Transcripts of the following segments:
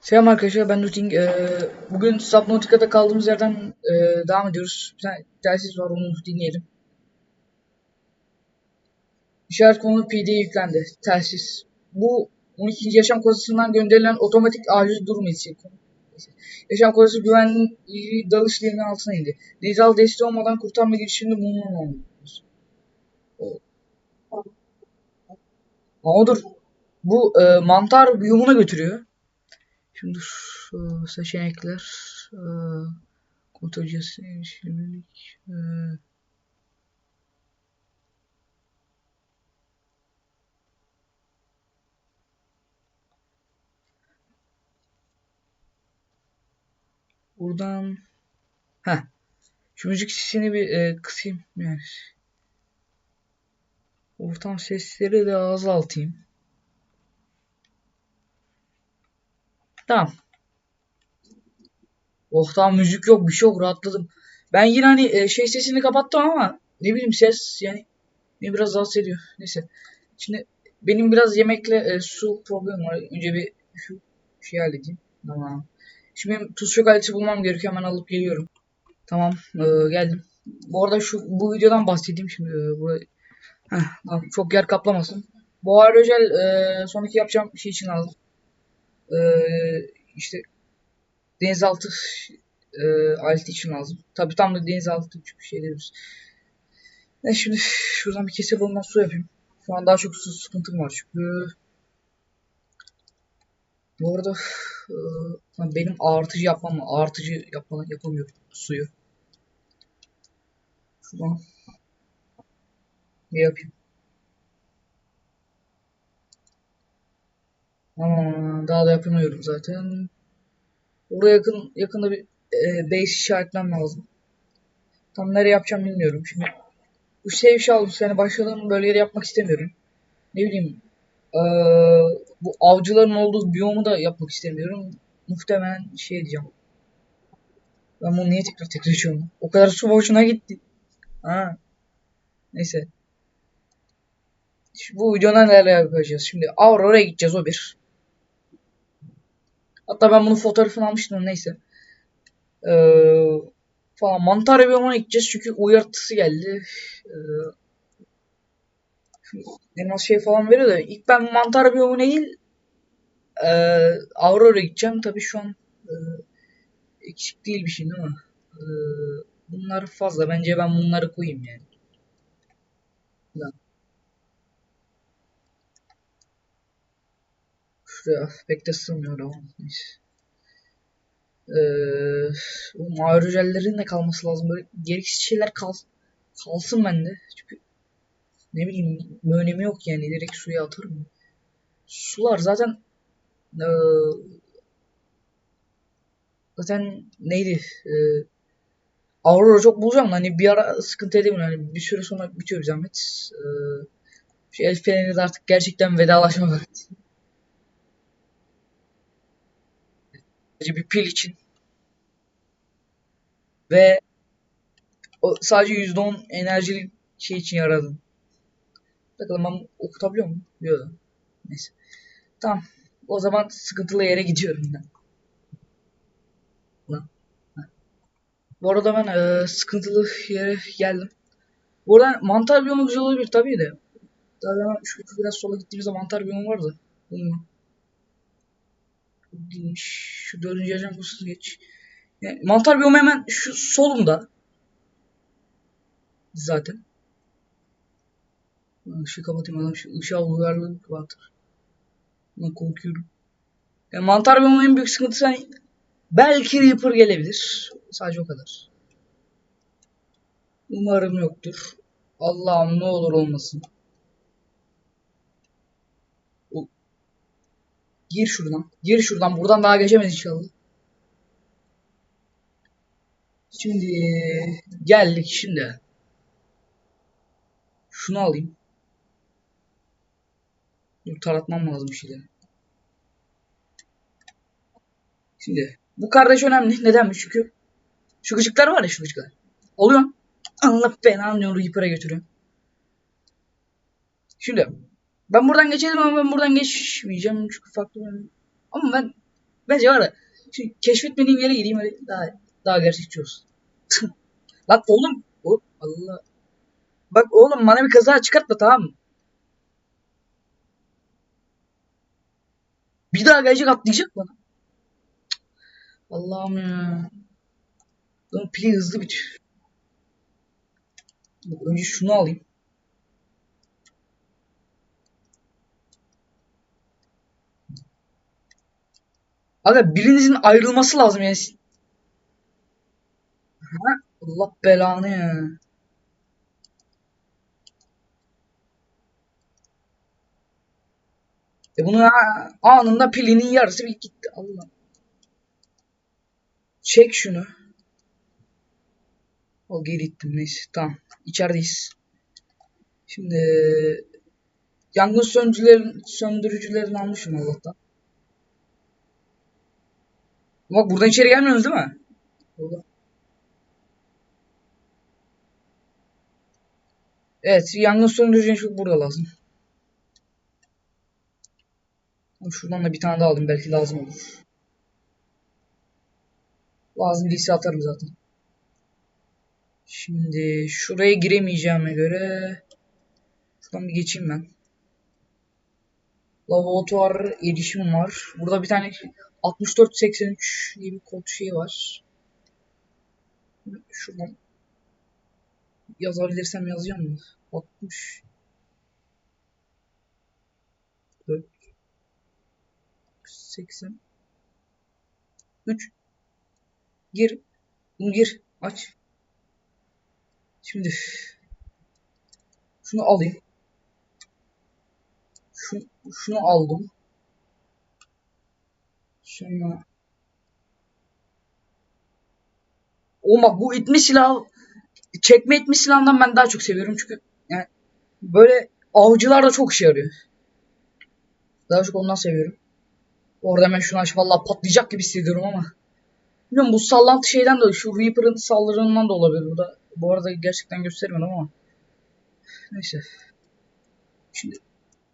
Selam arkadaşlar ben Nuting. Ee, bugün Subnautica'da kaldığımız yerden e, devam ediyoruz. Bir tane telsiz var onu dinleyelim. İşaret konu PD yüklendi. Telsiz. Bu 12. yaşam kodasından gönderilen otomatik acil durum için. Yaşam kodası güvenli dalış linenin altına indi. Denizal desteği olmadan kurtarma girişiminde bulunamamız. Ama dur. Bu e, mantar biyomuna götürüyor. Şimdi şu seçenekler e, kontrol cihazı erişilebilirlik e, buradan ha şu müzik sesini bir e, kısayım yani. Ortam sesleri de azaltayım tamam Oh tamam müzik yok bir şey yok rahatladım. Ben yine hani e, şey sesini kapattım ama ne bileyim ses yani beni biraz rahatsız ediyor. Neyse. Şimdi benim biraz yemekle e, su problemi var. Önce bir şu şey halledeyim. Tamam. Şimdi benim tuz şok aleti bulmam gerekiyor. Hemen alıp geliyorum. Tamam. E, geldim. Bu arada şu bu videodan bahsedeyim şimdi. E, burayı. Heh, tamam, çok yer kaplamasın. Bu aerojel e, sonraki yapacağım şey için aldım. E, işte denizaltı e, aleti için lazım. Tabi tam da denizaltı çünkü şey diyoruz. Ben şimdi şuradan bir kese balından su yapayım. Şu an daha çok su sıkıntım var çünkü. Bu arada e, benim artıcı yapmam artıcı yapmadan yapamıyorum suyu. Şuradan ne yapayım? Ama daha da yapamıyorum zaten. Oraya yakın yakında bir e, base işaretlemem lazım. Tam nereye yapacağım bilmiyorum. Şimdi bu save şalmış yani başladığım bölgeleri yapmak istemiyorum. Ne bileyim ee, bu avcıların olduğu biyomu da yapmak istemiyorum. Muhtemelen şey diyeceğim. Ben bunu niye tekrar tekrar içiyorum? O kadar su boşuna gitti. Ha. Neyse. Şimdi bu videoda neler yapacağız? Şimdi Aurora'ya gideceğiz o bir. Hatta ben bunun fotoğrafını almıştım neyse. Ee, falan mantar biyomuna gideceğiz çünkü uyartısı geldi. Ee, elmas şey falan veriyor da ilk ben mantar biyomuna değil e, Aurora'ya gideceğim. Tabii şu an e, eksik değil bir şey değil mi? E, bunlar fazla. Bence ben bunları koyayım yani. Lan. Şuraya pek de sığmıyor ama. Ee, o mavi de kalması lazım. Böyle gereksiz şeyler kal kalsın bende. Çünkü ne bileyim önemi yok yani. Direkt suya atarım. Sular zaten ee, zaten neydi? Ee, Aurora çok bulacağım. Hani bir ara sıkıntı edemiyorum. Hani bir süre sonra bitiyor bir zahmet. Ee, şu el artık gerçekten vedalaşma vakti. Bir pil için ve o sadece %10 enerjili şey için yaradı. Bakalım ben okutabiliyor muyum? Yok. Neyse. Tamam. O zaman sıkıntılı yere gidiyorum ben. Bu arada ben e, sıkıntılı yere geldim. Burada mantar biyomu güzel olabilir tabii de. Tabii şu biraz sola gittiğimizde mantar biyomu vardı. Bilmiyorum. Şu dördüncü ajan kursunu geç. Yani mantar biyomu hemen şu solumda. Zaten. Işığı kapatayım adam şu ışığa uyarlılık vardır. Ben korkuyorum. Yani mantar biyomunun en büyük sıkıntısı hani belki Reaper gelebilir. Sadece o kadar. Umarım yoktur. Allah'ım ne olur olmasın. Gir şuradan. Gir şuradan. Buradan daha geçemez inşallah. Şimdi geldik şimdi. Şunu alayım. Dur taratmam lazım bir şeyleri. Şimdi bu kardeş önemli. Nedenmiş? Çünkü şu gıcıklar var ya şu gıcıklar. Oluyor. Allah belanı diyor Reaper'a götürüyor. Şimdi ben buradan geçelim ama ben buradan geçmeyeceğim çünkü farklı bir... Ama ben Bence var ya. Şu keşfetmediğim yere gideyim öyle daha daha gerçekçi olsun. Lan oğlum. O, Allah. Bak oğlum bana bir kaza çıkartma tamam mı? Bir daha gelecek atlayacak bana. Allah'ım ya. Lan pili hızlı bitiyor. Önce şunu alayım. Aga birinizin ayrılması lazım yani. Ha? Allah belanı ya. E bunu anında pilinin yarısı bir gitti. Allah. Çek şunu. O geri ittim neyse. Tamam. İçerideyiz. Şimdi yangın söndürücülerin, söndürücülerini almışım Allah'tan. Bak buradan içeri gelmiyorsunuz değil mi? Burada. Evet, yangın söndürücü çok burada lazım. Şuradan da bir tane daha aldım belki lazım olur. Lazım değilse atarım zaten. Şimdi şuraya giremeyeceğime göre şuradan bir geçeyim ben. Laboratuvar erişim var. Burada bir tane 6483 diye bir kod şey var. Şuradan yazabilirsem yazacağım mı? 60 4 80 3 Gir. Bunu gir. Aç. Şimdi şunu alayım. Şunu, şunu aldım. Sonra o bak bu itme silahı çekme itme silahından ben daha çok seviyorum çünkü yani böyle avcılar da çok işe yarıyor. Daha çok ondan seviyorum. Orada hemen şunu aç vallahi patlayacak gibi hissediyorum ama. Bilmiyorum bu sallantı şeyden de şu Reaper'ın saldırından da olabilir burada. Bu arada gerçekten göstermedim ama. Neyse. Şimdi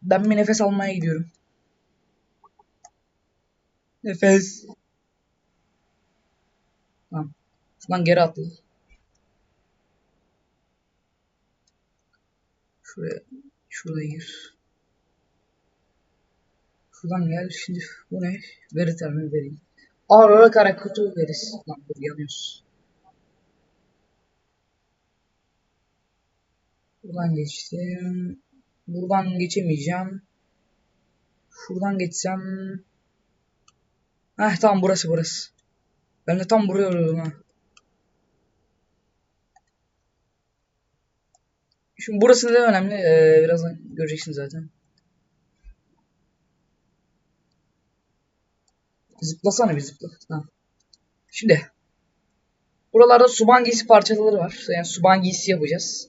ben bir nefes almaya gidiyorum. Nefes. Tamam. Şuradan geri atladı. Şuraya. Şuraya gir. Şuradan gel. Şimdi bu ne? Veri terimi vereyim. Aurora kara kutu verisi. Lan dur yanıyoruz. Buradan geçtim. Buradan geçemeyeceğim. Şuradan geçsem. Heh tamam burası burası. Ben de tam buraya arıyordum ha. Şimdi burası da önemli. Ee, birazdan göreceksin zaten. Zıplasana bir zıpla. Tamam. Şimdi. Buralarda suban giysi parçaları var. Yani suban giysi yapacağız.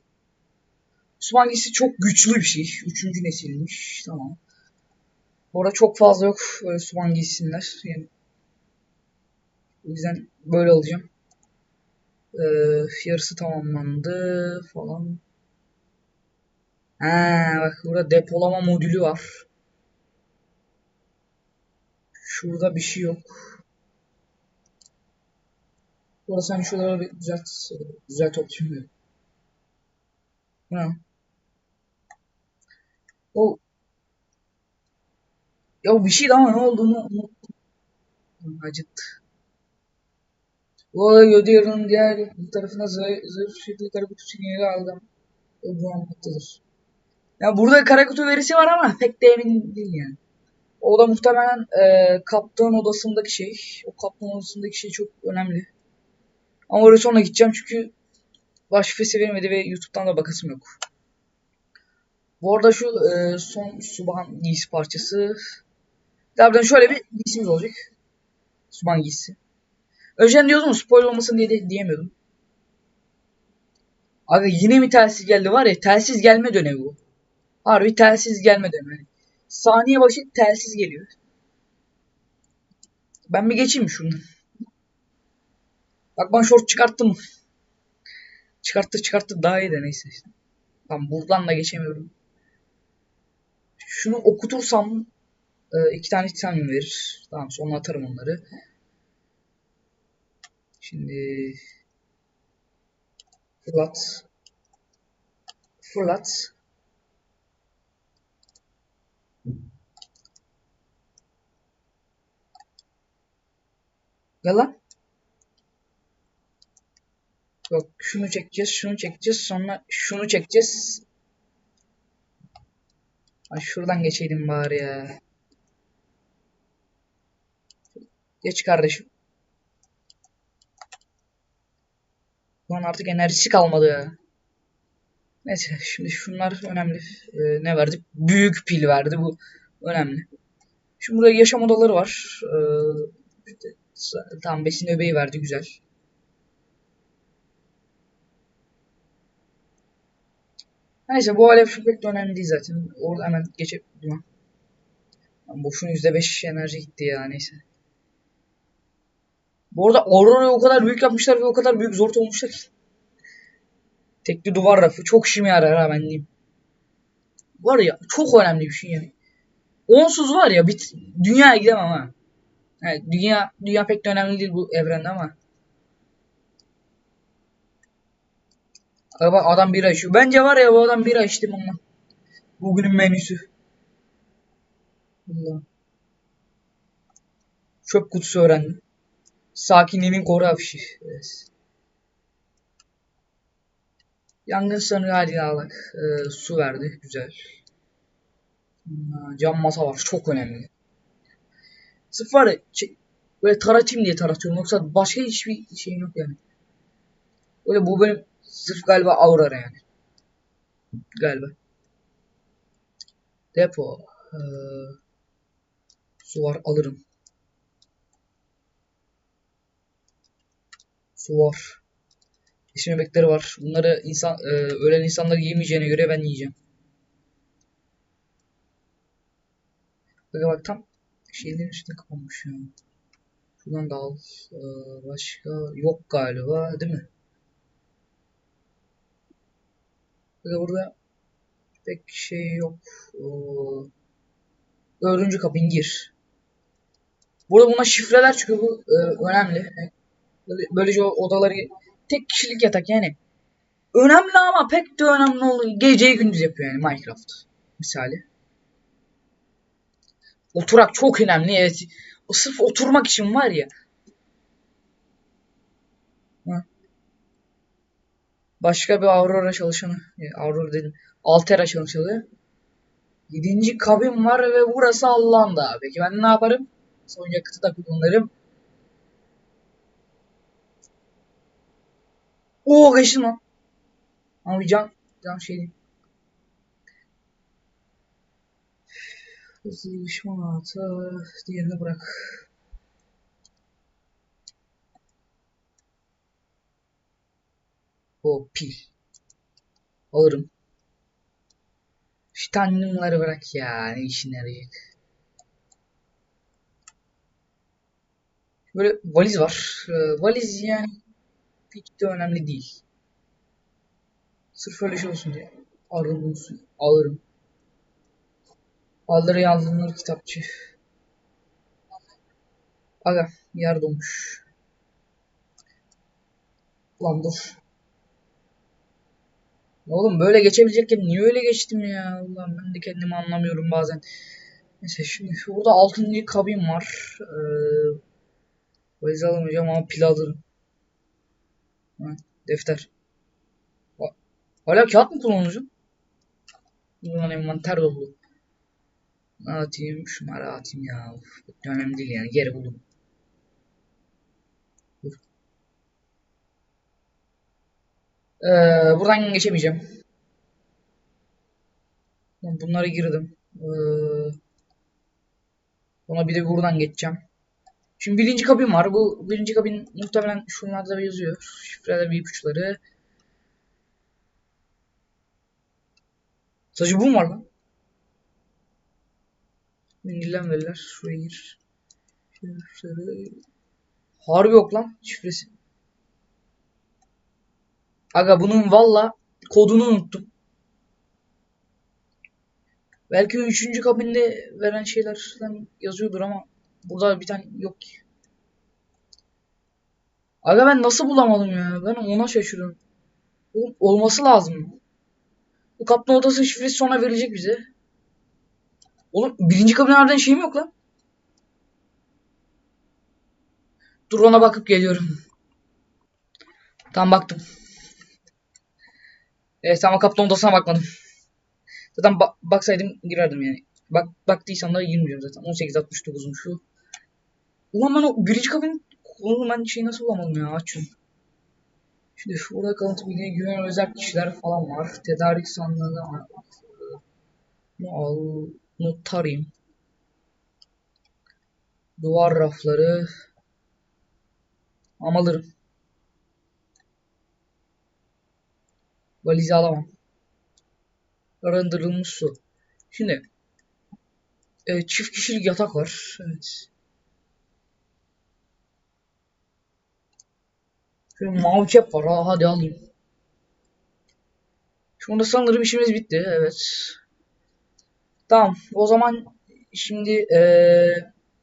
Suban giysi çok güçlü bir şey. Üçüncü nesilmiş. Tamam. Orada çok fazla yok böyle suban giysinler. Yani o yüzden böyle alacağım. Ee, yarısı tamamlandı falan. Ha, bak burada depolama modülü var. Şurada bir şey yok. Burası hani şuraları bir düzelt, düzelt. Bu ne? O ya bir şey ama ne olduğunu unuttum. Acıttı. Bu Yodir'ın diğer tarafına zayıf, şekilde kara kutu sinyali aldım. O bu anlatıdır. Ya burada kara kutu verisi var ama pek de emin değil yani. O da muhtemelen e, kaptan odasındaki şey. O kaptan odasındaki şey çok önemli. Ama oraya sonra gideceğim çünkü baş şifresi vermedi ve YouTube'dan da bakasım yok. Bu arada şu e, son Suban giysi parçası. Tabii şöyle bir giysimiz olacak. Suban giysisi. Önceden diyordum spoiler olmasın diye de diyemiyordum. Abi yine mi telsiz geldi var ya telsiz gelme dönemi bu. Harbi telsiz gelme dönemi. Saniye başı telsiz geliyor. Ben bir geçeyim şundan. Bak ben short çıkarttım. Çıkarttı çıkarttı daha iyi de neyse. Tamam buradan da geçemiyorum. Şunu okutursam e, iki tane titanyum verir. Tamam sonra atarım onları. Şimdi fırlat. Fırlat. Lan. Yok şunu çekeceğiz, şunu çekeceğiz, sonra şunu çekeceğiz. Ay şuradan geçeydim bari ya. Geç kardeşim. Lan artık enerjisi kalmadı. Neyse şimdi şunlar önemli. Ee, ne verdi? Büyük pil verdi bu önemli. Şimdi burada yaşam odaları var. Ee, işte, besin öbeği verdi güzel. Neyse bu alev şu pek de önemli değil zaten. Orada hemen durma. Boşun %5 enerji gitti ya neyse. Bu arada Aurora'yı o kadar büyük yapmışlar ve o kadar büyük zor olmuşlar ki. Tekli duvar rafı çok işime yarar ha ben diyeyim. Var ya çok önemli bir şey yani. Onsuz var ya bit dünyaya gidemem ha. Yani dünya dünya pek de önemli değil bu evrende ama. Bak adam bira içiyor. Bence var ya bu adam bira içtim onunla. Bugünün menüsü. Allah. Çöp kutusu öğrendim. Sakinliğinin koru afişi. Evet. Yangın hali aldık. Ee, su verdi. Güzel. Cam masa var. Çok önemli. Sırf var böyle taratayım diye taratıyorum. Yoksa başka hiçbir şeyim yok yani. Öyle bu benim sırf galiba Aurora yani. Galiba. Depo. Ee, su var alırım. Su var. İşin bebekleri var. Bunları insan e, ölen insanlar yemeyeceğine göre ben yiyeceğim. Bak bak tam şeylerin üstüne kapanmış ya. Şuradan da al. Ee, başka yok galiba değil mi? Bak burada pek şey yok. Ee, dördüncü kapın gir. Burada buna şifreler çünkü bu e, önemli. Böyle, böylece o odaları tek kişilik yatak yani. Önemli ama pek de önemli oluyor. Geceyi gündüz yapıyor yani Minecraft. Misali. Oturak çok önemli evet. O sırf oturmak için var ya. Başka bir Aurora çalışanı. e, Aurora dedim. Altera çalışanı. Yedinci kabin var ve burası Allah'ın da. Peki ben ne yaparım? Son yakıtı da kullanırım. Oo geçtim lan. Ama bir can, can şey değil. Hızlı ilişme atı. Diğerini bırak. O pil. Alırım. Şu tanyumları bırak ya. Ne işine yarayacak. Böyle valiz var. Ee, valiz yani pek de önemli değil. Sırf öyle şey olsun diye. Alırım bulsun. Alırım. Aldırı yazılır kitapçı. Aga yer dolmuş. Lan dur. Oğlum böyle geçebilecekken niye öyle geçtim ya? Ulan ben de kendimi anlamıyorum bazen. Neyse şimdi burada altıncı kabin var. Ee, valiz alamayacağım ama pil alırım. Defter. Ha, Hala kağıt mı kullanıyorsun? Ulan envanter dolu. Ne atayım? Şunları atayım ya. Uf, önemli değil yani. Geri buldum. Ee, buradan geçemeyeceğim. Bunlara girdim. Ee, ona bir de buradan geçeceğim. Şimdi birinci kabin var. Bu birinci kabin muhtemelen şunlarda yazıyor. Şifreler bir ipuçları. Sadece bu mu var lan? İngilizden verirler. Şuraya gir. Şifreleri. Harbi yok lan şifresi. Aga bunun valla kodunu unuttum. Belki üçüncü kabinde veren şeylerden yazıyordur ama burada bir tane yok ki. Aga ben nasıl bulamadım ya? Ben ona şaşırıyorum. Oğlum, olması lazım. Bu kaptan odası şifresi sonra verilecek bize. Oğlum birinci kabinlerden şeyim yok lan. Dur ona bakıp geliyorum. Tam baktım. Evet ama kaptan odasına bakmadım. Zaten ba- baksaydım girerdim yani. Bak baktıysam da girmeyeceğim zaten. 18.69'um şu. Ulan ben o birinci kabin oğlum ben şeyi nasıl bulamadım ya aç şunu. Şimdi burada kalıntı bilgiye güvenen özel kişiler falan var. Tedarik sandığında bunu al notarayım. Duvar rafları alırım. Valizi alamam. Arındırılmış su. Şimdi e, çift kişilik yatak var. Evet. Şöyle mavi kep var. Ha, hadi alayım. Şunda sanırım işimiz bitti. Evet. Tamam. O zaman şimdi e,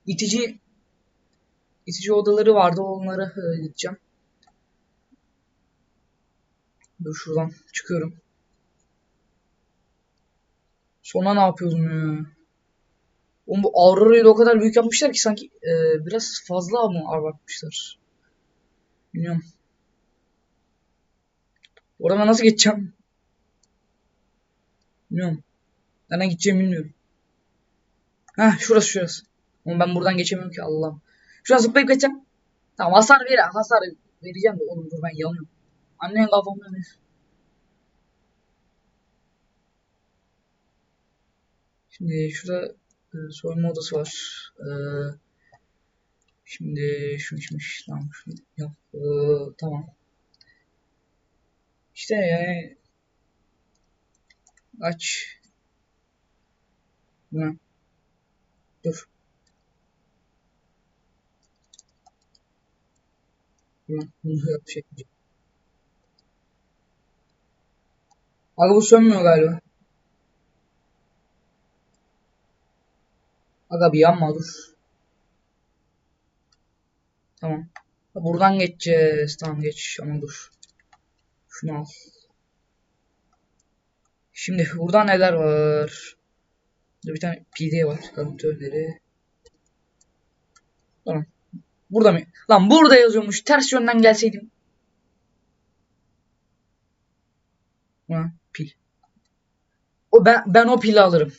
itici itici odaları vardı. Onlara e, gideceğim. Dur şuradan çıkıyorum. Sonra ne yapıyordum ya? Oğlum bu Aurora'yı da o kadar büyük yapmışlar ki sanki e, biraz fazla mı abartmışlar? Bilmiyorum. Oradan nasıl geçeceğim? Bilmiyorum. Nereden gideceğimi bilmiyorum. Heh şurası şurası. Ama ben buradan geçemiyorum ki Allah'ım. Şuradan zıplayıp geçeceğim. Tamam hasar ver hasar vereceğim de oğlum dur ben yanıyorum. Annen kafamda ne? Şimdi şurada e, soyunma odası var. E, şimdi şu işmiş. Tamam şunu yap. E, tamam. İşte yani aç. Ne? Dur. Bunu, bunu yap şey. Abi bu sönmüyor galiba. Aga bir yanma dur. Tamam. Buradan geçeceğiz. Tamam geç ama dur. Şunu al. Şimdi burada neler var? Bir tane PD var. Kontörleri. Tamam. Burada mı? Lan burada yazıyormuş. Ters yönden gelseydim. Ha, pil. O ben ben o pili alırım.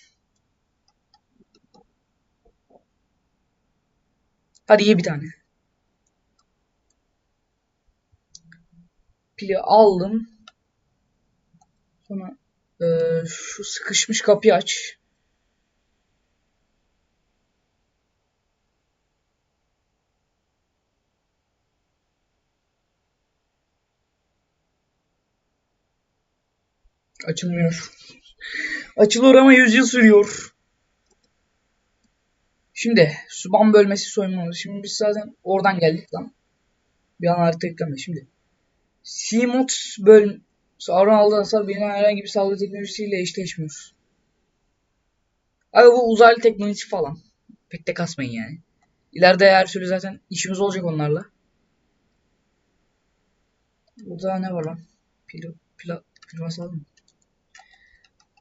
Hadi ye bir tane. Pili aldım. Sonra e, şu sıkışmış kapıyı aç. Açılmıyor. Açılıyor ama 100 yıl sürüyor. Şimdi Suban bölmesi soyunmalı. Şimdi biz zaten oradan geldik lan. Bir an harita eklemedi. Şimdi Simot böl Sauron hasar bilinen herhangi bir saldırı teknolojisiyle eşleşmiyor. Abi bu uzaylı teknolojisi falan. Pek de kasmayın yani. İleride her türlü zaten işimiz olacak onlarla. Burada ne var lan? Pilo, pilo mı?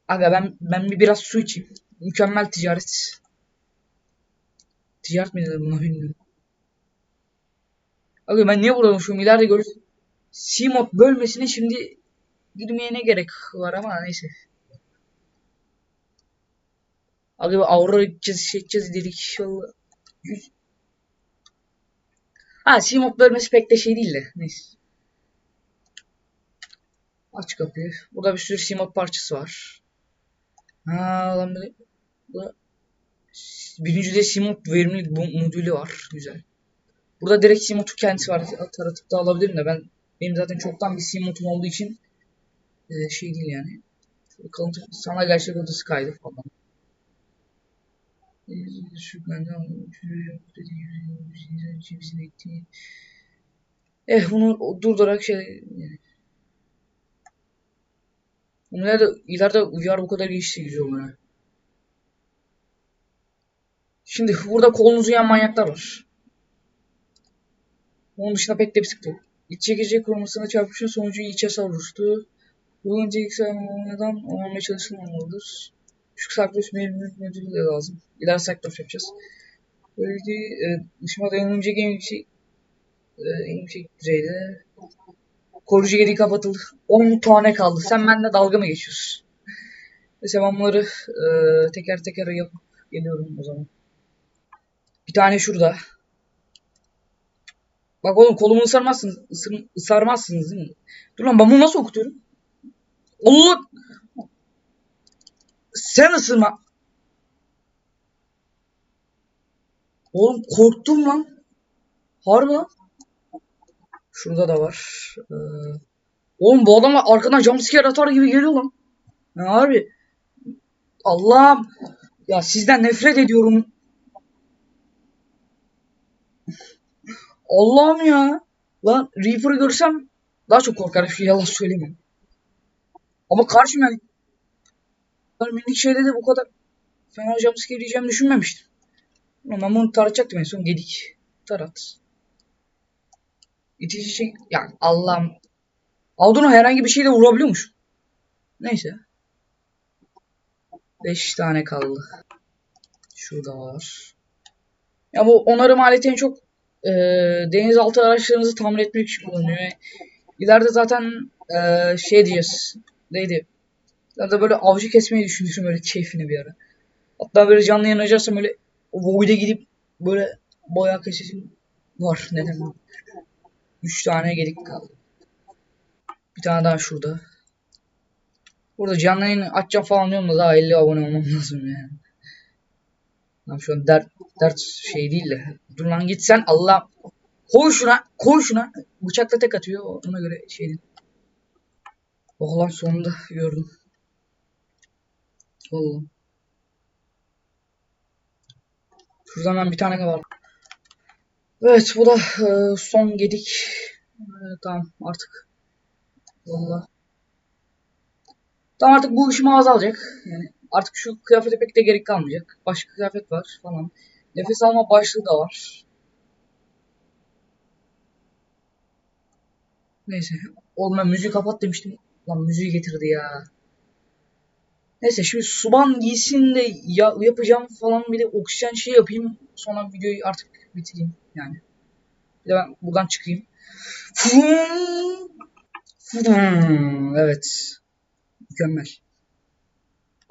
Aga ben ben bir biraz su içeyim. Mükemmel ticaret. Ticaret mi denir buna bilmiyorum. Aga ben niye burada şu ileride görürüz. Simot bölmesine şimdi girmeye ne gerek var ama neyse. Abi Aurora gideceğiz, şey edeceğiz dedik inşallah. Ha Simot bölmesi pek de şey değil de. Neyse. Aç kapıyı. Burada bir sürü Simot parçası var. Ha lan böyle. Burada birinci de Simot verimlilik modülü var. Güzel. Burada direkt Simot'u kendisi var. Taratıp da alabilirim de ben benim zaten çoktan bir Simot'um olduğu için e, şey değil yani. Kalıntı sana gerçek odası kaydı falan. Eh bunu durdurarak şey yani. Bunu ileride, ileride uyar bu kadar geçti güzel olur. Şimdi burada kolunuzu yiyen manyaklar var. Onun dışında pek de bir sıkıntı yok. İç çekici kromasına çarpışın sonucu içe savruştu. Bu önce neden olmaya çalışılmamalıdır. Küçük saklos mevcut de lazım. İler saklos yapacağız. Böylece e, dışıma dayanılmayacak en yüksek e, en yüksek düzeyde koruyucu geri kapatıldı. 10 tane kaldı. Sen benimle dalga mı geçiyorsun? Neyse ben bunları e, teker teker yapıp geliyorum o zaman. Bir tane şurada. Bak oğlum kolumu ısırmazsınız. Isır, ısarmazsınız değil mi? Dur lan ben bunu nasıl okutuyorum? Allah! Sen ısırma. Oğlum korktum lan. Harbi. Şurada da var. Ee, oğlum bu adamlar arkadan jumpscare atar gibi geliyor lan. Ya harbi. Allah'ım. Ya sizden nefret ediyorum. Allah'ım ya. Lan Reaper'ı görsem daha çok korkarım. Şu yalan söylemem. Ama karşım yani. Ben minik şeyde de bu kadar fena jumpscare yiyeceğimi düşünmemiştim. Ben bunu taratacaktım en son gedik. Tarat. İtici şey... Yani Allah'ım. Aldona herhangi bir şeyle vurabiliyormuş. Neyse. 5 tane kaldı. Şurada var. Ya bu onarım aleti en çok e, denizaltı araçlarınızı tamir etmek için kullanılıyor. İleride zaten e, şey diyeceğiz. Neydi? Da böyle avcı kesmeyi düşünüyorsun böyle keyfine bir ara. Hatta böyle canlı yayın açarsam böyle Void'e gidip böyle bayağı kesesim var. Neden? 3 tane gedik kaldı. Bir tane daha şurada. Burada canlı yayın açacağım falan diyorum da daha 50 abone olmam lazım yani. Lan şu an dert, dert şey değil de. Dur lan git sen Allah. Koy şuna. Koy şuna. Bıçakla tek atıyor. Ona göre şey değil. Oh lan sonunda gördüm. Vallahi. Şuradan ben bir tane var. Evet bu da e, son gedik. E, tamam artık. Vallahi. Tamam artık bu işim azalacak. Yani artık şu kıyafete pek de gerek kalmayacak. Başka kıyafet var falan. Nefes alma başlığı da var. Neyse. Oğlum ben müziği kapat demiştim. Lan müziği getirdi ya. Neyse şimdi suban giysini de ya, yapacağım falan bir de oksijen şey yapayım. Sonra videoyu artık bitireyim yani. Bir de ben buradan çıkayım. Evet. Mükemmel.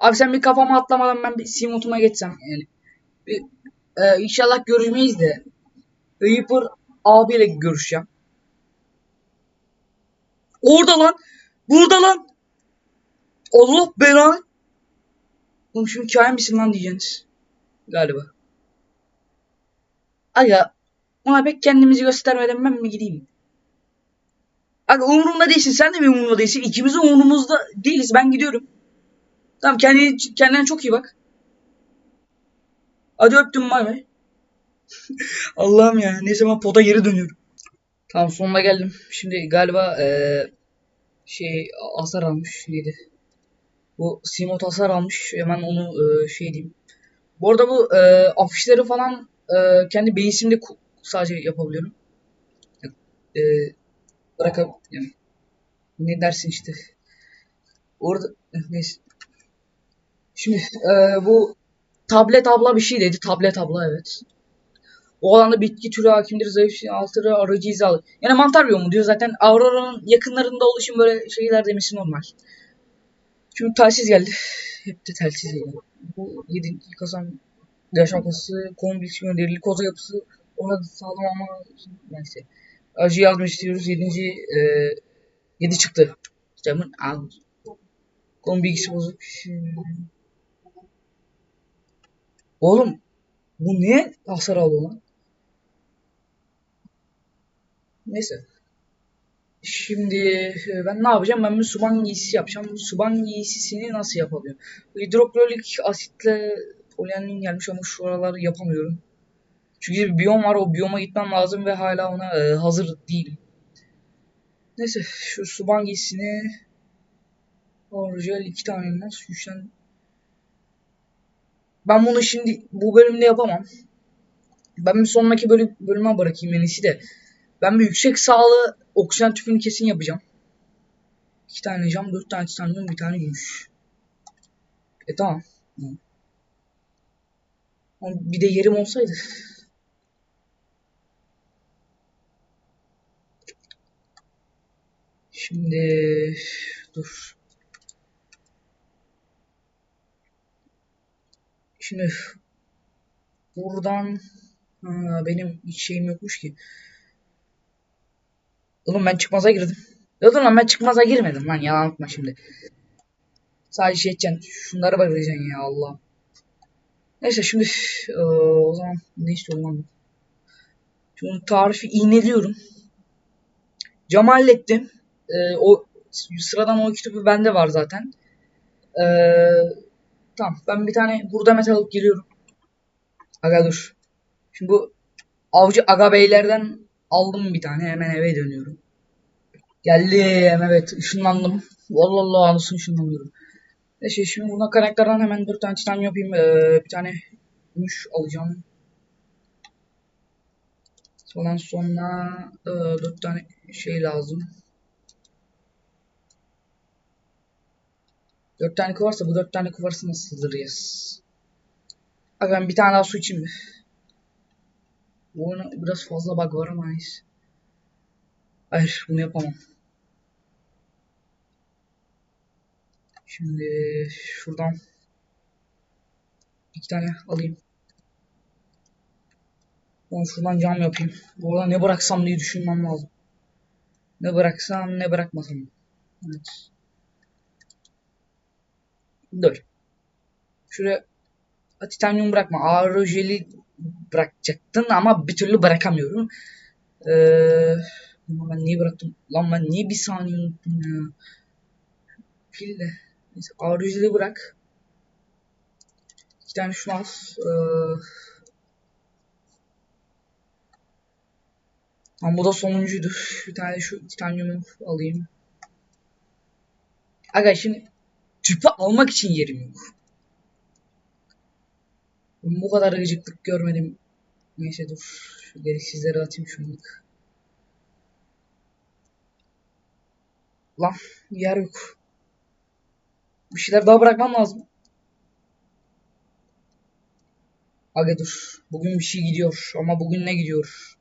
Abi sen bir kafama atlamadan ben bir simutuma geçsem yani. Bir, e, inşallah görüşmeyiz de. Reaper abiyle görüşeceğim. Orada lan. Burada lan. Allah belanı. Oğlum şimdi kain misin lan diyeceksiniz. Galiba. Aga. Ona pek kendimizi göstermeden ben mi gideyim? Aga umurumda değilsin. Sen de mi umurumda değilsin? İkimiz de umurumuzda değiliz. Ben gidiyorum. Tamam kendi, kendine çok iyi bak. Hadi öptüm bay bay. Allah'ım ya. Neyse ben poda geri dönüyorum. Tamam sonuna geldim. Şimdi galiba ee, şey hasar almış. Neydi? Bu Simot hasar almış. Hemen onu e, şey diyeyim. Bu arada bu e, afişleri falan e, kendi base'imde sadece yapabiliyorum. E, bırakıp yani ne dersin işte. Orada neyse. Şimdi e, bu tablet abla bir şey dedi. Tablet abla evet. O alanda bitki türü hakimdir, zayıf altırı aracı izalı. Yani mantar biyomu diyor zaten. Aurora'nın yakınlarında oluşum böyle şeyler demesi normal. Şimdi telsiz geldi. Hep de telsiz geldi. Bu 7. kazan yaşantısı, konu bilişimi, delilik koza yapısı ona sağlam ama neyse. Acı yazmak istiyoruz. 7. E, 7 çıktı. Camın al. Konu bilgisi bozuk. Oğlum bu ne hasar aldı lan? Neyse. Şimdi e, ben ne yapacağım? Ben bir suban giysisi yapacağım. Suban giysisini nasıl yapabiliyorum? Hidroklorik asitle polyanin gelmiş ama şu aralar yapamıyorum. Çünkü bir biyom var. O biyoma gitmem lazım ve hala ona e, hazır değilim. Neyse şu suban giysisini orijinal iki tane nasıl güçlen ben bunu şimdi bu bölümde yapamam. Ben bir sonraki bölüm, bölüme bırakayım en iyisi de. Ben bir yüksek sağlığı oksijen tüpünü kesin yapacağım. İki tane cam, dört tane titanyum, bir tane gümüş. E tamam. Bir de yerim olsaydı. Şimdi dur. Şimdi buradan ha, benim hiç şeyim yokmuş ki. Oğlum ben çıkmaza girdim. Lan ben çıkmaza girmedim lan yalan atma şimdi. Sadece şey edeceksin. Şunlara bakacaksın ya Allah. Neyse şimdi eee, o zaman ne istiyorum lan? Şimdi tarifi iğneliyorum. Camı hallettim. Eee, o sıradan o kitabı bende var zaten. Eee tamam ben bir tane burada metal alıp geliyorum. Aga dur. Şimdi bu avcı aga beylerden aldım bir tane hemen eve dönüyorum. Geldim evet ışınlandım. Vallahi Allah anasını ışınlanıyorum. Neyse şimdi buradan kaynaklardan hemen 4 tane titan yapayım. Ee, bir tane gümüş alacağım. Ondan sonra e, 4 tane şey lazım. 4 tane kuvarsa bu 4 tane kuvarsı nasıl sığdıracağız? Abi ben bir tane daha su içeyim mi? Bu biraz fazla bug var ama neyse. Hayır bunu yapamam. Şimdi şuradan iki tane alayım. Onu şuradan cam yapayım. Bu arada ne bıraksam diye düşünmem lazım. Ne bıraksam ne bırakmasam. Evet. Dur. Şuraya titanyum bırakma. Aerojeli bırakacaktın ama bir türlü bırakamıyorum. Ee, ben niye bıraktım? Lan ben niye bir saniye unuttum ya? Pil de. Neyse aerojeli bırak. İki tane şunu al. Ee, Ama bu da sonuncuydu. Bir tane şu titanyumu alayım. Aga şimdi tüpü almak için yerim yok. Ben bu kadar gıcıklık görmedim. Neyse dur. Şu gereksizleri atayım şunluk. Lan yer yok. Bir şeyler daha bırakmam lazım. Aga dur. Bugün bir şey gidiyor. Ama bugün ne gidiyor?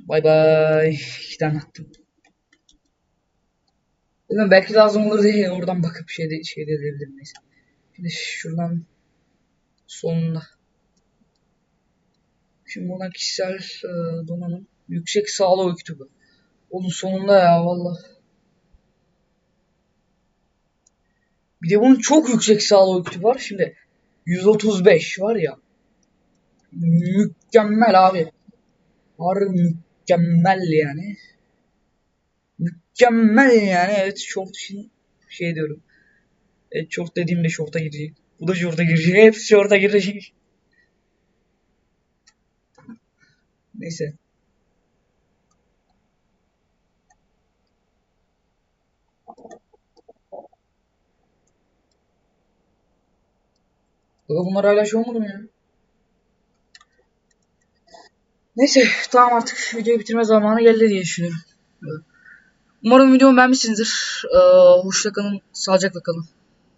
Bay bay. İki tane attım. Bilmiyorum belki lazım olur diye oradan bakıp şey de, şey de neyse. Şimdi şuradan sonunda. Şimdi buradan kişisel e, donanım. Yüksek sağlığı öykütübü. Onun sonunda ya valla. Bir de bunun çok yüksek sağlığı öykütü var. Şimdi 135 var ya. Mükemmel abi. Harbi mükemmel yani. Mükemmel yani. Evet short için şey diyorum. Evet short dediğimde short'a girecek. Bu da short'a girecek. Hepsi short'a girecek. Neyse. Baba bunlar hala şey olmadı mı ya? Neyse tamam artık videoyu bitirme zamanı geldi diye düşünüyorum. Umarım videomu beğenmişsinizdir. Ee, hoşça kalın, sağlıcakla kalın.